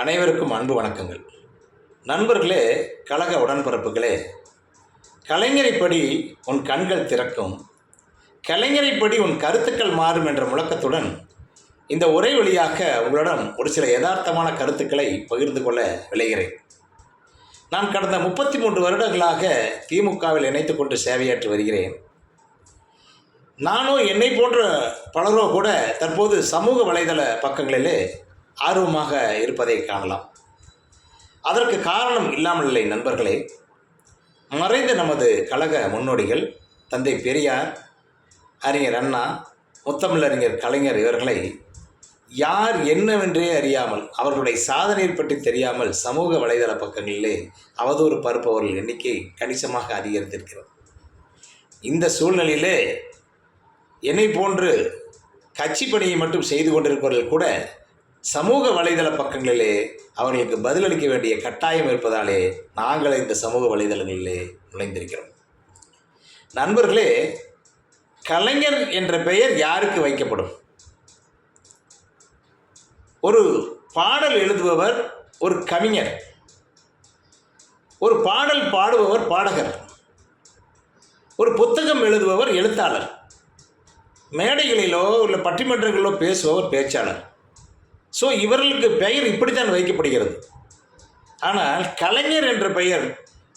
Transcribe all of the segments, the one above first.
அனைவருக்கும் அன்பு வணக்கங்கள். நண்பர்களே கழக உடன்பிறப்புகளே கலைஞரைப்படி உன் கண்கள் திறக்கும் கலைஞரைப்படி உன் கருத்துக்கள் மாறும் என்ற முழக்கத்துடன் இந்த உரை வழியாக உங்களிடம் ஒரு சில யதார்த்தமான கருத்துக்களை பகிர்ந்து கொள்ள விளைகிறேன். நான் கடந்த முப்பத்தி மூன்று வருடங்களாக திமுகவில் இணைத்து கொண்டு சேவையாற்றி வருகிறேன். நானோ என்னை போன்ற பலரோ கூட தற்போது சமூக வலைதள பக்கங்களிலே ஆர்வமாக இருப்பதை காணலாம். அதற்கு காரணம் இல்லாமல் இல்லை நண்பர்களே. மறைந்த நமது கழக முன்னோடிகள் தந்தை பெரியார் அறிஞர் அண்ணா முத்தமிழறிஞர் கலைஞர் இவர்களை யார் என்னவென்றே அறியாமல் அவர்களுடைய சாதனையை பற்றி தெரியாமல் சமூக வலைதள பக்கங்களிலே அவதூறு பரப்பவர்கள் எண்ணிக்கை கணிசமாக அதிகரித்திருக்கிறது. இந்த சூழ்நிலையிலே என்னை போன்று கட்சி பணியை மட்டும் செய்து கொண்டிருப்பவர்கள் கூட சமூக வலைதள பக்கங்களிலே அவர்களுக்கு பதிலளிக்க வேண்டிய கட்டாயம் இருப்பதாலே நாங்கள் இந்த சமூக வலைதளங்களிலே நுழைந்திருக்கிறோம். நண்பர்களே கலைஞர் என்ற பெயர் யாருக்கு வைக்கப்படும்? ஒரு பாடல் எழுதுபவர் ஒரு கவிஞர். ஒரு பாடல் பாடுபவர் பாடகர். ஒரு புத்தகம் எழுதுபவர் எழுத்தாளர். மேடைகளிலோ இல்லை பட்டிமன்றங்களிலோ பேசுபவர் பேச்சாளர். ஸோ இவர்களுக்கு பெயர் இப்படித்தான் வைக்கப்படுகிறது. ஆனால் கலைஞர் என்ற பெயர்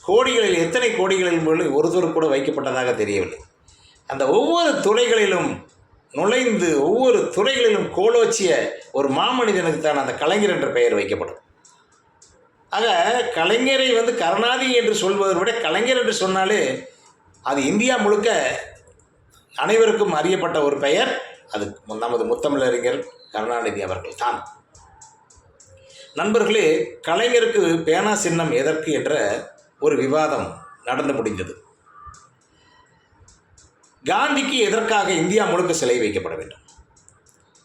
கோடிகளில் எத்தனை கோடிகளில் ஒருத்தர் கூட வைக்கப்பட்டதாக தெரியவில்லை. அந்த ஒவ்வொரு துறைகளிலும் நுழைந்து ஒவ்வொரு துறைகளிலும் கோலோச்சிய ஒரு மாமனிதனுக்கு தான் அந்த கலைஞர் என்ற பெயர் வைக்கப்படும். ஆக கலைஞரை வந்து கருணாதி என்று சொல்வதை விட கலைஞர் என்று சொன்னாலே அது இந்தியா முழுக்க அனைவருக்கும் அறியப்பட்ட ஒரு பெயர். அது நமது முத்தமிழறிஞர் கருணாநிதி அவர்கள் தான் நண்பர்களே கலைஞருக்கு பேனா சின்னம் எதற்கு என்ற ஒரு விவாதம் நடந்து முடிந்தது. காந்திக்கு எதற்காக இந்தியா முழுக்க சிலை வைக்கப்பட வேண்டும்?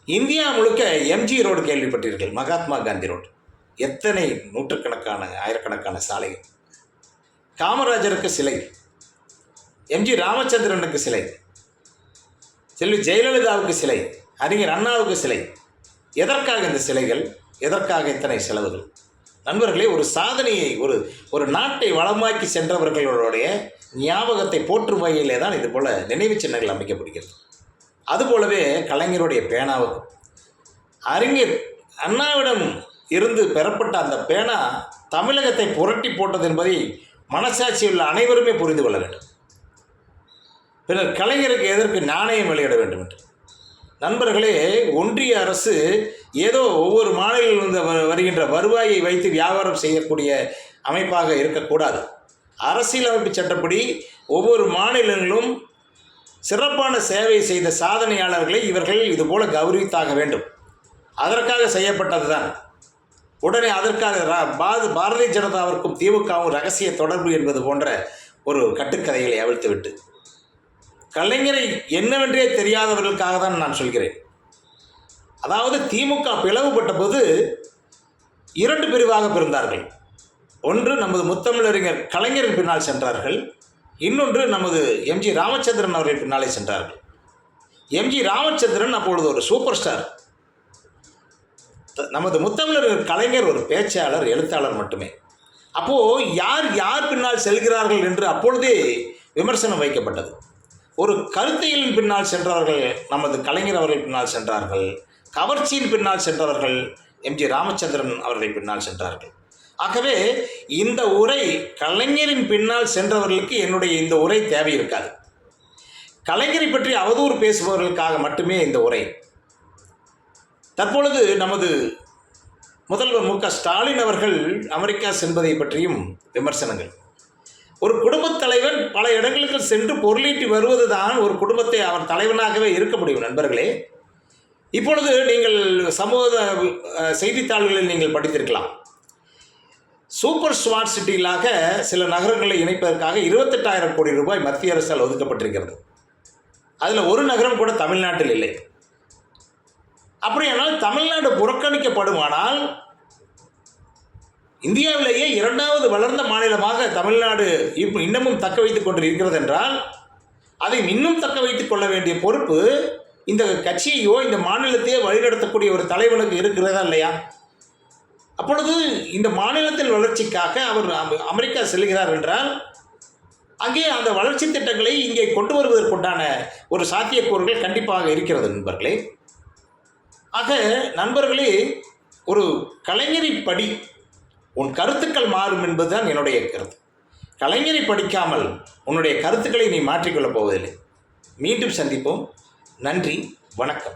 இந்தியா முழுக்க எம்ஜி ரோடு கேள்விப்பட்டீர்கள் மகாத்மா காந்தி ரோடு எத்தனை நூற்றுக்கணக்கான ஆயிரக்கணக்கான சாலைகள்? காமராஜருக்கு சிலை எம்ஜி ராமச்சந்திரனுக்கு சிலை செல்வி ஜெயலலிதாவுக்கு சிலை அறிஞர் அண்ணாவுக்கு சிலை. எதற்காக இந்த சிலைகள்? எதற்காக இத்தனை செலவுகள்? நண்பர்களே ஒரு சாதனையை ஒரு ஒரு நாட்டை வளமாக்கி சென்றவர்களுடைய ஞாபகத்தை போற்றும் வகையிலே தான் இது போல் நினைவு சின்னங்கள் அமைக்கப்படுகிறது அதுபோலவே கலைஞருடைய பேனாவுக்கும் அறிஞர் அண்ணாவிடம் இருந்து பெறப்பட்ட அந்த பேனா தமிழகத்தை புரட்டி போட்டது என்பதை மனசாட்சியுள்ள அனைவருமே புரிந்து கொள்ள வேண்டும். பின்னர் கலைஞருக்கு எதற்கு நாணயம் வெளியிட வேண்டும் என்று? நண்பர்களே ஒன்றிய அரசு ஏதோ ஒவ்வொரு மாநிலங்களிலிருந்து வ- வருகின்ற வருவாயை வைத்து வியாபாரம் செய்யக்கூடிய அமைப்பாக இருக்கக்கூடாது. அரசியலமைப்பு சட்டப்படி ஒவ்வொரு மாநிலங்களும் சிறப்பான சேவை செய்த சாதனையாளர்களை இவர்கள் இதுபோல கௌரவித்தாக வேண்டும். அதற்காக செய்யப்பட்டது தான் உடனே அதற்காக ரா- பாரதிய ஜனதாவிற்கும் திமுகவும் ரகசிய தொடர்பு என்பது போன்ற ஒரு கட்டுக்கதைகளை அவிழ்த்துவிட்டு கலைஞரை என்னவென்றே தெரியாதவர்களுக்காக தான் நான் சொல்கிறேன். அதாவது திமுக பிளவுபட்ட போது இரண்டு பிரிவாக பிறந்தார்கள் ஒன்று நமது முத்தமிழறிஞர் கலைஞரின் பின்னால் சென்றார்கள். இன்னொன்று நமது எம்ஜி ராமச்சந்திரன் அவர்கள் பின்னாலே சென்றார்கள். எம்ஜி ராமச்சந்திரன் அப்பொழுது ஒரு சூப்பர் ஸ்டார். த- நமது முத்தமிழர் கலைஞர் ஒரு பேச்சாளர் எழுத்தாளர் மட்டுமே. அப்போது யார் யார் பின்னால் செல்கிறார்கள் என்று அப்பொழுதே விமர்சனம் வைக்கப்பட்டது. ஒரு கருத்தையின் பின்னால் சென்றவர்கள் நமது கலைஞர் அவர்கள் பின்னால் சென்றார்கள். கவர்ச்சியின் பின்னால் சென்றவர்கள் எம்ஜி ராமச்சந்திரன் அவர்கள் பின்னால் சென்றார்கள். ஆகவே இந்த உரை கலைஞரின் பின்னால் சென்றவர்களுக்கு என்னுடைய இந்த உரை தேவை இருக்காது. கலைஞரை பற்றி அவதூறு பேசுபவர்களுக்காக மட்டுமே இந்த உரை. தற்பொழுது நமது முதல்வர் மு க ஸ்டாலின் அவர்கள் அமெரிக்கா செல்வதை பற்றியும் விமர்சனங்கள். ஒரு குடும்பத் தலைவன் பல இடங்களுக்கு சென்று பொருளீட்டி வருவது தான் ஒரு குடும்பத்தை அவர் தலைவனாகவே இருக்க முடியும் நண்பர்களே. இப்பொழுது நீங்கள் சமூக செய்தித்தாள்களில் நீங்கள் படித்திருக்கலாம். சூப்பர் ஸ்மார்ட் சிட்டிகளாக சில நகரங்களை இணைப்பதற்காக இருபத்தெட்டாயிரம் கோடி ரூபாய் மத்திய அரசால் ஒதுக்கப்பட்டிருக்கிறது. அதில் ஒரு நகரம் கூட தமிழ்நாட்டில் இல்லை. அப்படியானால் தமிழ்நாடு புறக்கணிக்கப்படுமானால் இந்தியாவிலேயே இரண்டாவது வளர்ந்த மாநிலமாக தமிழ்நாடு இப்ப இன்னமும் தக்க வைத்துக் கொண்டு இருக்கிறது என்றால் அதை இன்னும் தக்க வைத்துக் கொள்ள வேண்டிய பொறுப்பு இந்த கட்சியையோ இந்த மாநிலத்தையோ வழிநடத்தக்கூடிய ஒரு தலைவனுக்கு இருக்கிறதா இல்லையா? அப்பொழுது இந்த மாநிலத்தின் வளர்ச்சிக்காக அவர் அமெரிக்கா செல்கிறார் என்றால் அங்கே அந்த வளர்ச்சி திட்டங்களை இங்கே கொண்டு வருவதற்குண்டான ஒரு சாத்தியக்கூறுகள் கண்டிப்பாக இருக்கிறது நண்பர்களே. ஆக நண்பர்களே ஒரு கலைஞரின் படி உன் கருத்துக்கள் மாறும் என்பதுதான் என்னுடைய கருத்து. கலைஞரை படிக்காமல் உன்னுடைய கருத்துக்களை நீ மாற்றிக்கொள்ளப் போவதில்லை. மீண்டும் சந்திப்போம். நன்றி. வணக்கம்.